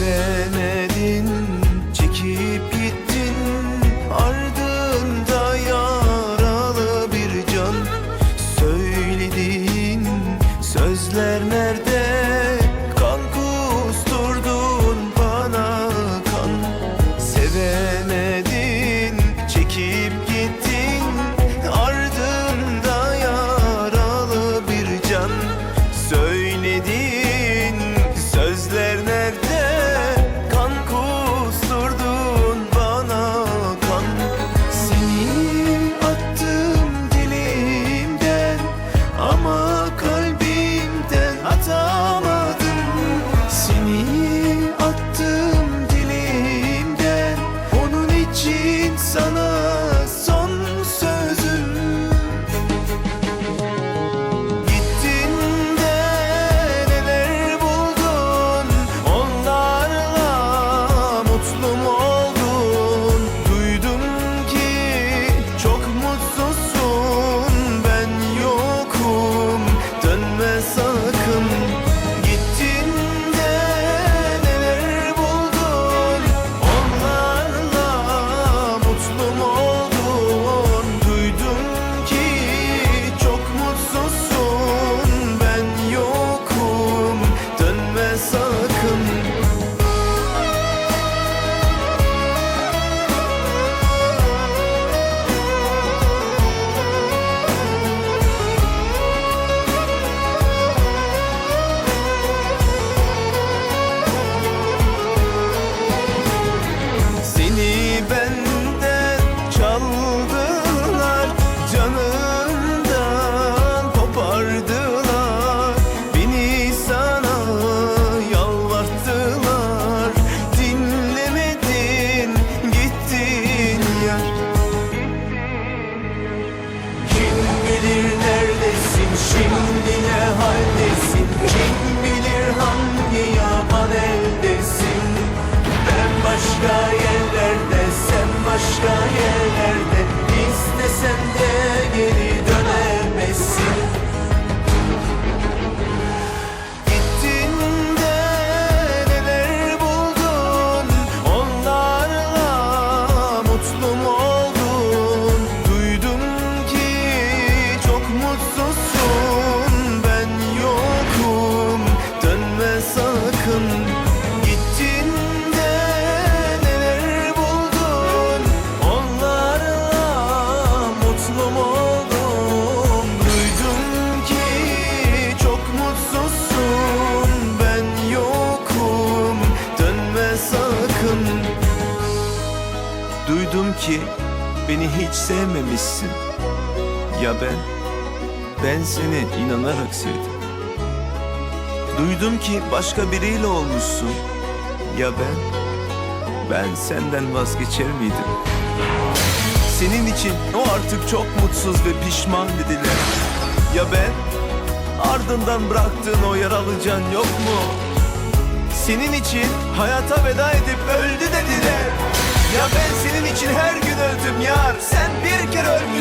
Sevemedin çekip gittin. Ardında yaralı bir can. Söylediğin sözler nerede? Sevmemişsin. Ya ben? Ben seni inanarak sevdim. Duydum ki başka biriyle olmuşsun. Ya ben? Ben senden vazgeçer miydim? Senin için o artık çok mutsuz ve pişman dediler. Ya ben? Ardından bıraktığın o yaralı can yok mu? Senin için hayata veda edip öldü dediler. Ya ben senin için her gün öldüm yar. Sen bir kere ölmüşsün